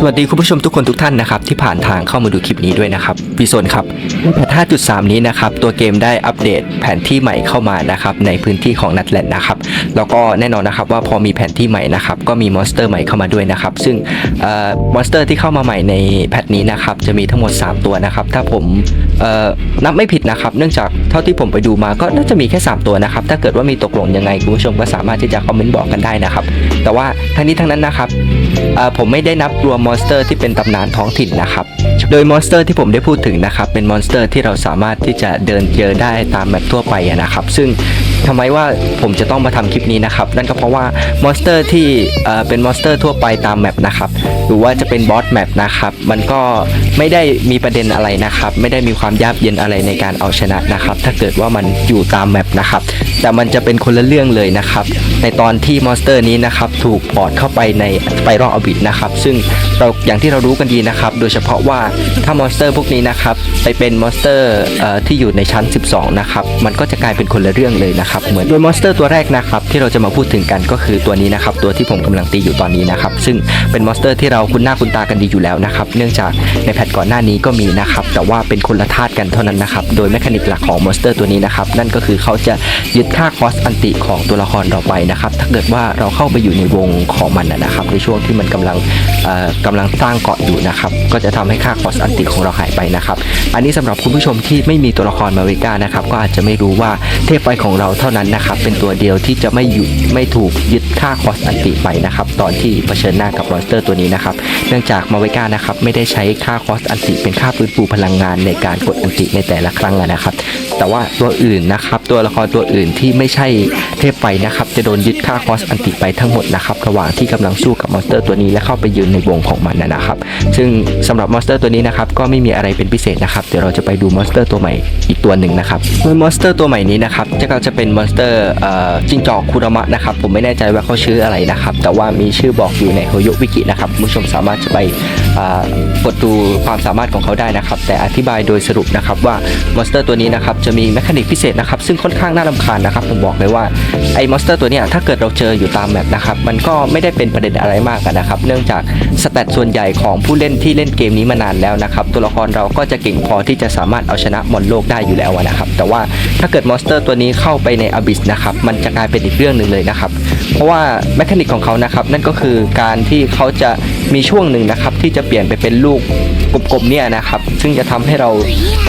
สวัสดีคุณผู้ชมทุกคนทุกท่านนะครับที่ผ่านทางเข้ามาดูคลิปนี้ด้วยนะครับพี่โซนครับในแพท5.3 นี้นะครับตัวเกมได้อัปเดตแผนที่ใหม่เข้ามานะครับในพื้นที่ของนัทแลนด์นะครับแล้วก็แน่นอนนะครับว่าพอมีแผนที่ใหม่นะครับก็มีมอนสเตอร์ใหม่เข้ามาด้วยนะครับซึ่งมอนสเตอร์ที่เข้ามาใหม่ในแพทนี้นะครับจะมีทั้งหมด 3 ตัวนะครับถ้าผมนับไม่ผิดนะครับเนื่องจากเท่าที่ผมไปดูมาก็น่าจะมีแค่ 3 ตัวนะครับถ้าเกิดว่ามีตกหล่นยังไงคุณผู้ชมก็สามารถที่จะคอมเมนต์บอกกันได้นะครับแต่ว่าทั้งนี้ทั้งนั้นนะครับผมไม่ได้นับรวมมอนสเตอร์ที่เป็นตำนานท้องถิ่นนะครับ โดยมอนสเตอร์ที่ผมได้พูดถึงนะครับ เป็นมอนสเตอร์ที่เราสามารถที่จะเดินเจอได้ตามแมปทั่วไปนะครับ ซึ่งทำไมว่าผมจะต้องมาทำคลิปนี้นะครับ นั่นก็เพราะว่ามอนสเตอร์ที่เป็นมอนสเตอร์ทั่วไปตามแมปนะครับ หรือว่าจะเป็นบอสแมปนะครับ มันก็ ไม่ได้มีประเด็นอะไรนะครับ ไม่ได้มีความยากเย็นอะไรในการเอาชนะนะครับ ถ้าเกิดว่ามันอยู่ตามแมปนะครับ แต่มันจะเป็นคนละเรื่องเลยนะครับ ในตอนที่มอนสเตอร์นี้นะครับถูกพอร์ตเข้าไปในไปรออบิทนะครับ ซึ่งเราอย่างที่เรารู้กันดีนะครับ โดยเฉพาะว่าถ้ามอนสเตอร์พวกนี้นะครับไปเป็นมอนสเตอร์ที่อยู่ในชั้น 12 นะครับ มันก็จะกลายเป็นคนละเรื่องเลยนะครับ เหมือนโดยมอนสเตอร์ตัวแรกนะครับ ที่เราจะมาพูดถึงกันก็คือตัวนี้นะครับ ตัวที่ผมกำลังตีอยู่ตอนนี้นะครับ ซึ่งเป็นมอนสเตอร์ที่เราคุ้นหน้าคุ้นตากันดีอยู่แล้วนะครับ เนื่องจากในแพทก่อนหน้านี้ก็มีนะครับ แต่ว่าเป็นคนละธาตุกันเท่านั้นนะครับ โดยแมคานิกหลักของมอนสเตอร์ตัวนี้นะครับ นั่นก็คือเขาจะยึดค่าคอสอันติของตัวละครเราไปนะครับ ถ้าเกิดว่าเราเข้าไปอยู่ในวงของมันนะครับ ในช่วงที่มันกำลังเอ่อกำลังสร้างเกาะอยู่นะครับ ก็จะทำให้ค่าคอสอันติของเราหายไปนะครับ อันนี้สำหรับคุณผู้ชมที่ไม่มีตัวละครมาเวก้านะครับ ก็อาจจะไม่รู้ว่าเทพไฟของเราเท่านั้นนะครับ เป็นตัวเดียวที่จะไม่หยุดไม่ถูกยึดค่าคอสอันติไปนะครับ ตอนที่เผชิญหน้ากับมอนสเตอร์ตัวนี้นะครับ เนื่องจากมาเวก้านะครับไม่ได้ใช้ค่าคออสอันติเป็นค่าฟื้นฟูพลังงานในการกดอันติในแต่ละครั้งนะครับ แต่ว่าตัวอื่นนะครับ ตัวละครตัวอื่นที่ไม่ใช่เทพไฟนะครับ จะโดนยึดค่าคอสอันติไปทั้งหมดนะครับ ระหว่างที่กำลังสู้กับมอนสเตอร์ตัวนี้และเข้าไปยืนในวงของมันนะครับ ซึ่งสำหรับมอนสเตอร์ตัวนี้นะครับก็ไม่มีอะไรเป็นพิเศษนะครับเดี๋ยวเราจะไปดูมอนสเตอร์ตัวใหม่อีกตัวหนึ่งนะครับโดยมอนสเตอร์ตัวใหม่นี้นะครับจะก็จะเป็นมอนสเตอร์จิงจอกคุรามะนะครับผมไม่แน่ใจว่าเขาชื่ออะไรนะครับ แต่ว่ามีชื่อบอกอยู่ในโฮโยวิกินะครับคุณผู้ชมสามารถจะไปกดดูความสามารถของเขาได้นะครับ แต่อธิบายโดยสรุปนะครับว่ามอนสเตอร์ตัวนี้นะครับจะมีแมคานิกพิเศษนะครับซึ่งค่อนข้างน่ารำคาญนะครับผมบอกเลยว่าไอ้มอนสเตอร์ตัวนี้ถ้าเกิดเราเจออยู่ตามแมปนะครับมันก็ไม่ได้เป็นประเด็นอะไรมากนะครับเนื่องจากสแตทส่วนใหญ่ของผู้เล่นที่เล่นเกมนี้มานานแล้วนะครับตัวละครเราก็จะเก่งพอที่จะสามารถเอาชนะมอนโลกได้อยู่แล้วนะครับแต่ว่าถ้าเกิดมอนสเตอร์ตัวนี้เข้าไปในอบิสนะครับมันจะกลายเป็นอีกเรื่องหนึ่งเลยนะครับเพราะว่าแมคานิกของเขานะครับนั่นก็คือการที่เขาจะ มีช่วงหนึ่งนะครับที่จะเปลี่ยนไปเป็นลูกกลมๆเนี่ยนะครับ ซึ่งจะทำให้เรา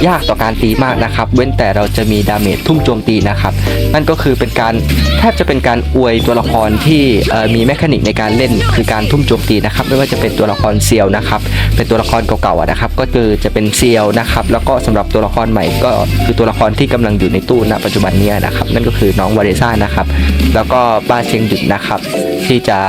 ยากต่อการตีมากนะครับ เว้นแต่เราจะมีดาเมจทุ่มโจมตีนะครับ นั่นก็คือเป็นการแทบจะเป็นการอวยตัวละครที่มีแมคานิกในการเล่นคือการทุ่มโจมตีนะครับ ไม่ว่าจะเป็นตัวละครเซียวนะครับ เป็นตัวละครเก่าๆนะครับ ก็คือจะเป็นเซียวนะครับ แล้วก็สำหรับตัวละครใหม่ก็คือตัวละครที่กำลังอยู่ในตู้ณปัจจุบันเนี้นะครับ นั่นก็คือน้องวาเรซ่านะครับ แล้วก็ป้าเชียงดึกนะครับ ที่จะ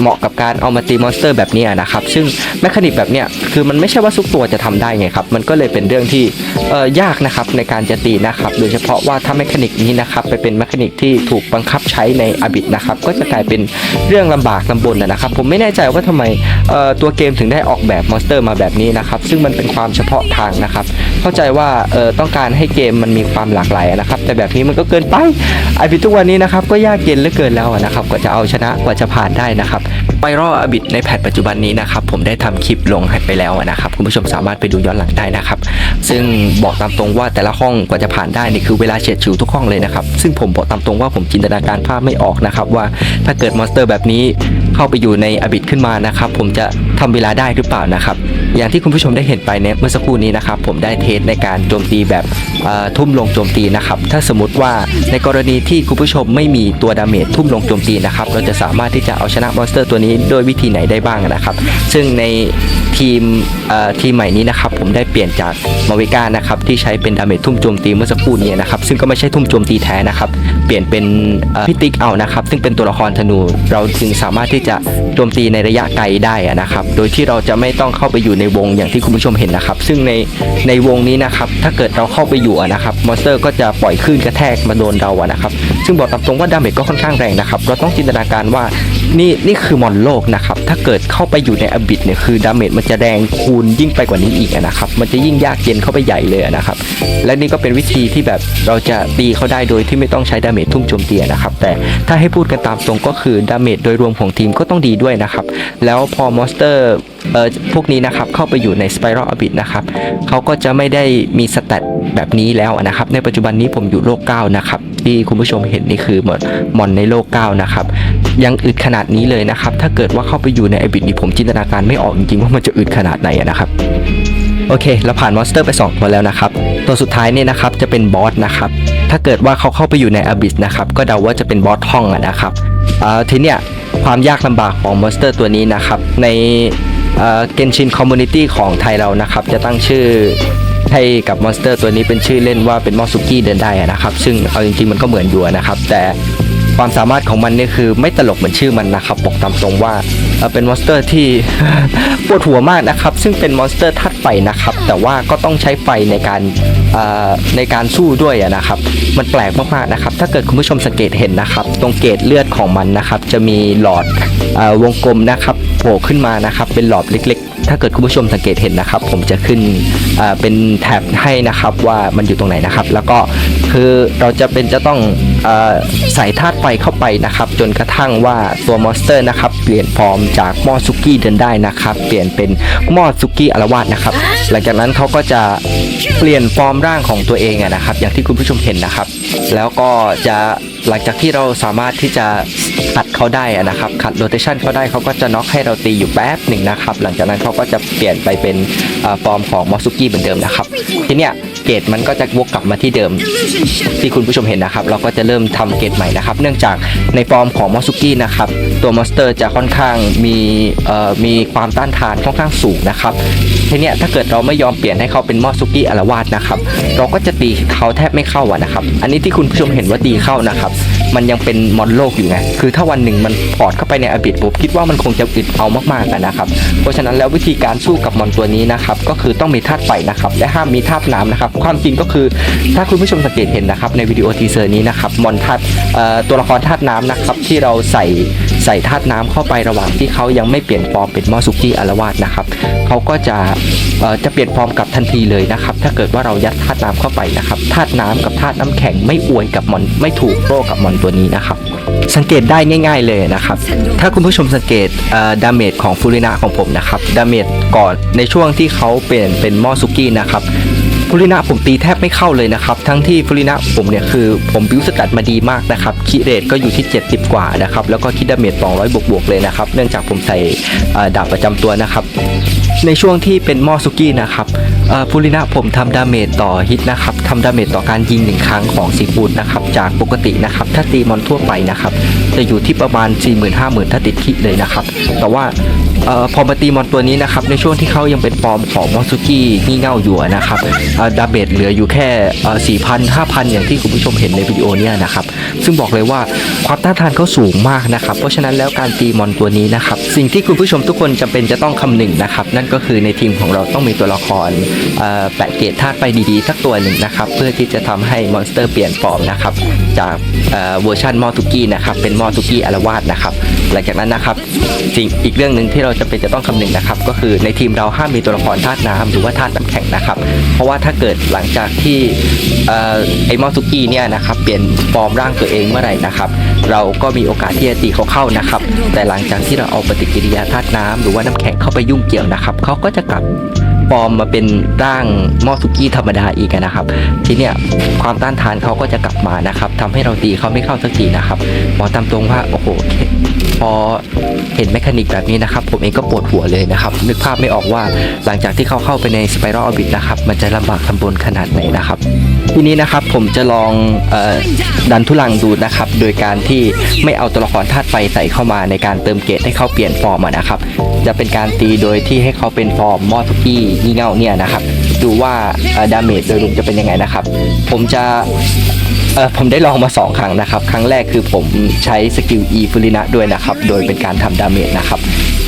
เหมาะกับการเอามาตีมอนสเตอร์แบบนี้นะครับ ซึ่งแมคานิกแบบเนี้ยคือมันไม่ใช่ว่าทุกตัวจะทำได้ไงครับ มันก็เลยเป็นเรื่องที่เอ่อยากนะครับในการจะตีนะครับ โดยเฉพาะว่าถ้าแมคานิกนี้นะครับไปเป็นแมคานิกที่ถูกบังคับใช้ในอบิดนะครับ ก็จะกลายเป็นเรื่องลำบากลำบนนะครับ ผมไม่แน่ใจว่าทำไมเอ่อตัวเกมถึงได้ออกแบบมอนสเตอร์มาแบบนี้นะครับ ซึ่งมันเป็นความเฉพาะทางนะครับ เข้าใจว่าเอ่อต้องการให้เกมมันมีความหลากหลายนะครับ แต่แบบนี้มันก็เกินไปอบิดทุกวันนี้นะครับก็ยากเย็นเหลือเกินแล้วนะครับกว่าจะเอาชนะกว่าจะผ่านได้นะครับไปรออบิดในแพทปัจจุบันนี้นะครับผมได้ทำคลิปลงไปแล้วนะครับคุณผู้ชมสามารถไปดูย้อนหลังได้นะครับ ซึ่งบอกตามตรงว่าแต่ละห้องกว่าจะผ่านได้นี่คือเวลาเฉียดฉิวทุกห้องเลยนะครับซึ่งผมบอกตามตรงว่าผมจินตนาการภาพไม่ออกนะครับว่าถ้าเกิดมอนสเตอร์แบบนี้เข้าไปอยู่ในอบิดขึ้นมานะครับผมจะทำเวลาได้หรือเปล่านะครับอย่างที่คุณผู้ชมได้เห็นไปเนี่ยเมื่อสักครู่นี้นะครับผมได้เทสในการโจมตีแบบทุ่มลงโจมตีนะครับถ้าสมมติว่าในกรณีที่คุณผู้ชมไม่มีตัวดาเมจทุ่มลงโจมตีนะครับเราจะสามารถที่จะเอาชนะมอนสเตอร์ตัวนี้โดยวิธีไหนได้บ้างนะครับ ซึ่งในทีมทีมใหม่นี้นะครับผมได้เปลี่ยนจากมาวิก้านะครับที่ใช้เป็นดาเมจทุ่มโจมตีเมื่อสักครู่นี้นะครับซึ่งก็ไม่ใช่ทุ่มโจมตีแท้นะครับ เปลี่ยนเป็นพิติกเอานะครับ ซึ่งเป็นตัวละครธนู เราจึงสามารถที่จะโจมตีในระยะไกลได้นะครับโดยที่เราจะไม่ต้องเข้าไปอยู่ในวงอย่างที่คุณผู้ชมเห็นนะครับ ซึ่งในในวงนี้นะครับถ้าเกิดเราเข้าไปอยู่นะครับมอนสเตอร์ก็จะปล่อยคลื่นกระแทกมาโดนเราอะนะครับ ซึ่งบอกตามตรงว่าดาเมจก็ค่อนข้างแรงนะครับ เราต้องจินตนาการว่านี่นี่คือมอนโลกนะครับ ถ้าเกิดเข้าไปอยู่ในอบิดเนี่ยคือดาเมจมันจะแรงคูณยิ่งไปกว่านี้อีกนะครับ มันจะยิ่งยากเย็นเข้าไปใหญ่เลยนะครับ และนี่ก็เป็นวิธีที่แบบเราจะตีเขาได้โดยที่ไม่ต้องใช้ดาเมจทุ่มโจมตีนะครับ แต่ถ้าให้พูดกันตามตรงก็คือดาเมจโดยรวมของทีมก็ต้องดีด้วยนะครับ แล้วพอมอนสเตอร์เอ่อพวกนี้นะครับเข้าไปอยู่ในสไปรัลอบิดนะครับเขาก็จะไม่ได้มีสแตทแบบนี้แล้วนะครับ ในปัจจุบันนี้ผมอยู่โลก9นะครับที่คุณผู้ชมเห็นนี่คือมอนมอนในโลก9นะครับ ยังอึดขนาดนี้เลยนะครับ ถ้าเกิดว่าเข้าไปอยู่ในไอบิดนี่ผมจินตนาการไม่ออกจริงๆว่ามันจะอึดขนาดไหนอะนะครับโอเคเราผ่านมอนสเตอร์ไป 2 ตัวแล้วนะครับ ตัวสุดท้ายเนี่ยนะครับจะเป็นบอสนะครับ ถ้าเกิดว่าเขาเข้าไปอยู่ในอบิสนะครับ ก็เดาว่าจะเป็นบอสท่องอะนะครับอ่าทีเนี้ยความยากลำบากของมอนสเตอร์ตัวนี้นะครับ ในเกนชินคอมมูนิตี้ของไทยเรานะครับ จะตั้งชื่อให้กับมอนสเตอร์ตัวนี้เป็นชื่อเล่นว่าเป็นมอสุกี้เดินได้นะครับ ซึ่งเอาจริงๆมันก็เหมือนอยู่นะครับ แต่ ความสามารถของมันเนี่ยคือไม่ตลกเหมือนชื่อมันนะครับบอกตามตรงว่าเป็นมอนสเตอร์ที่ปวดหัวมากนะครับ ซึ่งเป็นมอนสเตอร์ธาตุไฟนะครับ แต่ว่าก็ต้องใช้ไฟในการในการสู้ด้วยนะครับ มันแปลกมากๆนะครับ ถ้าเกิดคุณผู้ชมสังเกตเห็นนะครับ ตรงเกตเลือดของมันนะครับ จะมีหลอดอวงกลมนะครับโผล่ขึ้นมานะครับ เป็นหลอดเล็กๆ ถ้าเกิดคุณผู้ชมสังเกตเห็นนะครับ ผมจะขึ้นเป็นแท็บให้นะครับว่ามันอยู่ตรงไหนนะครับ แล้วก็ คือเราจะเป็นจะต้องอใส่ธาตุไฟเข้าไปนะครับ จนกระทั่งว่าตัวมอนสเตอร์นะครับ เปลี่ยนฟอร์มจากมอสุกี้เดินได้นะครับ เปลี่ยนเป็นมอสุกี้อารวาสนะครับ หลังจากนั้นเขาก็จะเปลี่ยนฟอร์มร่างของตัวเองนะครับ อย่างที่คุณผู้ชมเห็นนะครับ แล้วก็จะหลังจากที่เราสามารถที่จะขัดเขาได้นะครับขัดโรเตชันเขาได้เขาก็จะน็อกให้เราตีอยู่แป๊บหนึ่งนะครับ หลังจากนั้นเขาก็จะเปลี่ยนไปเป็นฟอร์มของมอสุกี้เหมือนเดิมนะครับ ทีเนี้ย เกรดมันก็จะวกกลับมาที่เดิม ที่คุณผู้ชมเห็นนะครับ เราก็จะเริ่มทำเกรดใหม่นะครับ เนื่องจากในฟอร์มของมอสุกี้นะครับ ตัวมอนสเตอร์จะค่อนข้างมีเอ่อมีความต้านทานค่อนข้างสูงนะครับทีเนี้ยถ้าเกิดเราไม่ยอมเปลี่ยนให้เขาเป็นมอสุกี้อารวาสนะครับ เราก็จะตีเขาแทบไม่เข้าอะนะครับ อันนี้ที่คุณผู้ชมเห็นว่าตีเข้านะครับ มันยังเป็นมอนโลกอยู่ไงคือถ้าวันหนึ่งมันปอดเข้าไปในอบิดผมคิดว่ามันคงจะอึดเอามากๆนะครับ เพราะฉะนั้นแล้ววิธีการสู้กับมอนตัวนี้นะครับก็คือต้องมีธาตุไฟนะครับและห้ามมีธาตุน้ำนะครับความจริงก็คือถ้าคุณผู้ชมสังเกตเห็นนะครับในวิดีโอทีเซอร์นี้นะครับมอนธาตุเอ่อตัวละครธาตุน้ำนะครับที่เราใส่ใส่ธาตุน้ำเข้าไประหว่างที่เขายังไม่เปลี่ยนฟอร์มเป็นมอสุกี้อารวาสนะครับเขาก็จะ จะเปลี่ยนฟอร์มกลับทันทีเลยนะครับ ถ้าเกิดว่าเรายัดธาตุน้ำเข้าไปนะครับธาตุน้ำกับธาตุน้ำแข็งไม่อวยกับมอนไม่ถูกโรคกับมอนตัวนี้นะครับ สังเกตได้ง่าย ๆเลยนะครับ ถ้าคุณผู้ชมสังเกตดาเมจของฟูรินะของผมนะครับดาเมจก่อนในช่วงที่เขาเปลี่ยนเป็นมอสุกี้นะครับฟูรินะผมตีแทบไม่เข้าเลยนะครับ ทั้งที่ฟูรินะผมเนี่ยคือผมบิวสกัดมาดีมากนะครับคิเรทก็อยู่ที่ 70 กว่านะครับแล้วก็คิดดาเมจ200 บวกๆเลยนะครับ เนื่องจากผมใส่เอ่อดาบประจำตัวนะครับ ในช่วงที่เป็นมอสุกี้นะครับฟูรินะผมทำดาเมจต่อฮิตนะครับทำดาเมจต่อการยิงหนึ่งครั้งของซีฟูดนะครับจากปกตินะครับถ้าตีมอนทั่วไปนะครับจะอยู่ที่ประมาณ4 0 0 0 0 5 0,000ถ้าติดคิดเลยนะครับแต่ว่า พอมาตีมอนตัวนี้นะครับในช่วงที่เขายังเป็นฟอร์มของมอสุกี้งี่เง่าอยู่นะครับดาเมจเหลืออยู่แค่เอ่อ4,000 5,000อย่างที่คุณผู้ชมเห็นในวิดีโอเนี้ยนะครับซึ่งบอกเลยว่าความต้านทานเขาสูงมากนะครับเพราะฉะนั้นแล้วการตีมอนตัวนี้นะครับสิ่งที่คุณผู้ชมทุกคนจำเป็นจะต้องคำนึงนะครับนั่นก็คือในทีมของเราต้องมีตัวละครแปะเกรดธาตุไปดีๆสักตัวหนึ่งนะครับเพื่อที่จะทำให้มอนสเตอร์เปลี่ยนฟอร์มนะครับจากเอ่อเวอร์ชันมอตุกี้นะครับเป็นมอตุกี้อารวาสนะครับหลังจากนั้นนะครับสิ่งอีกเรื่องหนึ่งที่เราจะเป็นจะต้องคำนึงนะครับ ก็คือในทีมเราห้ามมีตัวละครธาตุน้ำหรือว่าธาตุน้ำแข็งนะครับ เพราะว่าถ้าเกิดหลังจากที่เอ่อไอมอตุกี้เนี่ยนะครับเปลี่ยนฟอร์มร่างตัวเองเมื่อไหร่นะครับ เราก็มีโอกาสที่จะตีเขาเข้านะครับ แต่หลังจากที่เราเอาปฏิกิริยาธาตุน้ำหรือว่าน้ำแข็งเข้าไปยุ่งเกี่ยวนะครับเขาก็จะกลับฟอร์มมาเป็นร่างหม้อสุกี้ธรรมดาอีกนะครับ ทีเนี้ยความต้านทานเขาก็จะกลับมานะครับทำให้เราตีเขาไม่เข้าสักทีนะครับบอตามตรงว่าโอ้โห อเห็นแมคานิกแบบนี้นะครับ ผมเองก็ปวดหัวเลยนะครับ นึกภาพไม่ออกว่าหลังจากที่เขาเข้าไปในสไปรัลออบิทนะครับ มันจะลำบากลำบนขนาดไหนนะครับ ทีนี้นะครับผมจะลองออดันทุลังดูนะครับ โดยการที่ไม่เอาตัวละครธาตุไฟใส่เข้ามาในการเติมเกรดให้เขาเปลี่ยนฟอร์มนะครับ จะเป็นการตีโดยที่ให้เขาเป็นฟอร์มมอทุกี้งี่เง่าเนี่ยนะครับ ดูว่าดาเมจโดยรวมจะเป็นยังไงนะครับ ผมจะ เออผมได้ลองมา 2 ครั้งนะครับ ครั้งแรกคือผมใช้สกิล E ฟูรินะด้วยนะครับ โดยเป็นการทำดาเมจนะครับ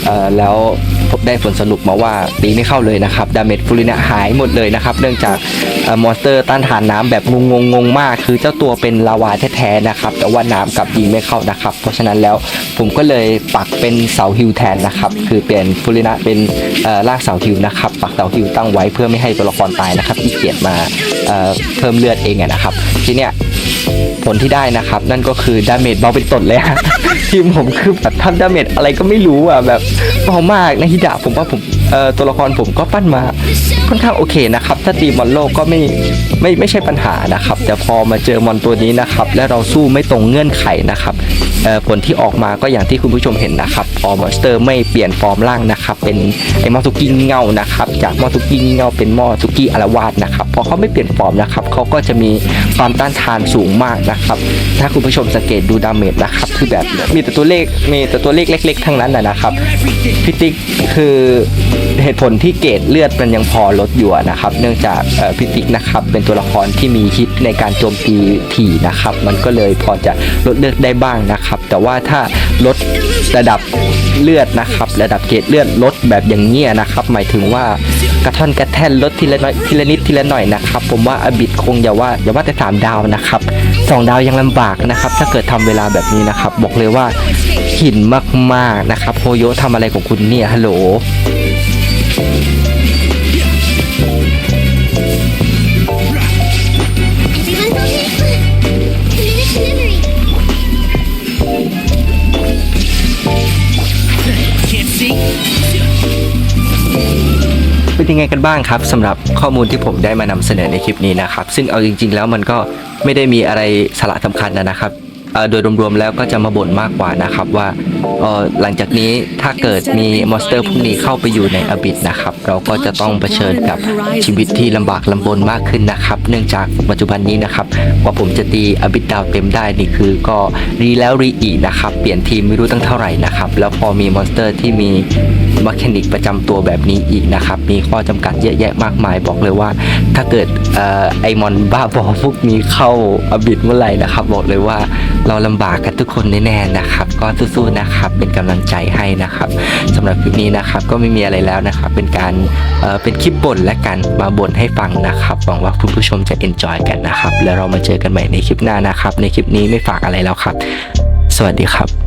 เออแล้วผมได้ผลสรุปมาว่าตีไม่เข้าเลยนะครับ ดาเมจฟูรินะหายหมดเลยนะครับ เนื่องจากอมอนสเตอร์ต้านทานน้ำแบบงงงงมาก คือเจ้าตัวเป็นลาวาแท้ๆนะครับ แต่ว่าน้ำกับยิงไม่เข้านะครับ เพราะฉะนั้นแล้วผมก็เลยปักเป็นเสาฮิวแทนนะครับ คือเปลี่ยนฟูรินะเป็นเอ่อลากเสาฮิวนะครับ ปักเสาฮิวตั้งไว้เพื่อไม่ให้ตัวละครตายนะครับที่เกียจมาเพิ่มเลือดเองนะครับ ทีเนี้ย ผลที่ได้นะครับ นั่นก็คือดาเมจเบาเป็นตดเลยฮะทีมผมคือแบบทำดาเมจอะไรก็ไม่รู้อะแบบเบามากนะฮิดะผมว่าผม ตัวละครผมก็ปั้นมาค่อนข้างโอเคนะครับถ้าตีมอนโลกก็ไม่ไม่ไม่ใช่ปัญหานะครับ แต่พอมาเจอมอนตัวนี้นะครับ และเราสู้ไม่ตรงเงื่อนไขนะครับผลที่ออกมาก็อย่างที่คุณผู้ชมเห็นนะครับพอมอนสเตอร์ไม่เปลี่ยนฟอร์มร่างนะครับเป็นไอ้มอสุกี้เงานะครับจากมอสุกี้เงาเป็นมอสุกี้อารวาสนะครับพอเขาไม่เปลี่ยนฟอร์มนะครับเขาก็จะมีความต้านทานสูงมากนะครับ ถ้าคุณผู้ชมสังเกตดูดาเมจนะครับคือแบบมีแต่ตัวเลขมีแต่ตัวเลขเล็ก ๆ ทั้งนั้นนะนะครับพิติกคือเหตุผลที่เกรดเลือดมันยังพอลดอยู่นะครับ เนื่องจากพิติกนะครับเป็นตัวละครที่มีฮิตในการโจมตีถี่นะครับ มันก็เลยพอจะลดเลือดได้บ้างนะครับ แต่ว่าถ้าลดระดับเลือดนะครับ ระดับเกรดเลือดลดแบบอย่างเงี้ยนะครับ หมายถึงว่ากระท่อนกระแท่นลดทีละน้อยทีละนิดทีละหน่อยนะครับ ผมว่าอบิดคงอย่าว่าอย่าว่าแต่สามดาวนะครับสองดาวยังลำบากนะครับ ถ้าเกิดทำเวลาแบบนี้นะครับ บอกเลยว่าหินมากๆนะครับโฮโยทำอะไรของคุณเนี่ยฮัลโหล เป็นยังไงกันบ้างครับสำหรับข้อมูลที่ผมได้มานำเสนอในคลิปนี้นะครับ ซึ่งเอาจริง ๆ แล้วมันก็ไม่ได้มีอะไรสาระสำคัญนะครับ โดยรวมๆแล้วก็จะมาบ่นมากกว่านะครับว่าหลังจากนี้ถ้าเกิดมีมอนสเตอร์พวกนี้เข้าไปอยู่ในอบิดนะครับ เราก็จะต้องเผชิญกับชีวิตที่ลำบากลำบนมากขึ้นนะครับ เนื่องจากปัจจุบันนี้นะครับกว่าผมจะตีอบิดดาวเต็มได้นี่คือก็รีแล้วรีอีกนะครับ เปลี่ยนทีมไม่รู้ตั้งเท่าไหร่นะครับ แล้วพอมีมอนสเตอร์ที่มีม c คนิกประจำตัวแบบนี้อีกนะครับ มีข้อจำกัดเยอะแยะมากมายบอกเลยว่า ถ้าเกิดออไอมอนบ้าบอพวกนี้เข้าอบิดเมื่อไหร่นะครับ บอกเลยว่าเราลำบากกันทุกคนแน่ๆนะครับ ก็สู้ๆนะครับ เป็นกำลังใจให้นะครับสำหรับคลิปนี้นะครับก็ไม่มีอะไรแล้วนะครับ เป็นการเอ่อเป็นคลิปบ่นและกันมาบ่นให้ฟังนะครับหวังว่าคุณผู้ชมจะเอ็นจอยกันนะครับ แล้วเรามาเจอกันใหม่ในคลิปหน้านะครับ ในคลิปนี้ไม่ฝากอะไรแล้วครับ สวัสดีครับ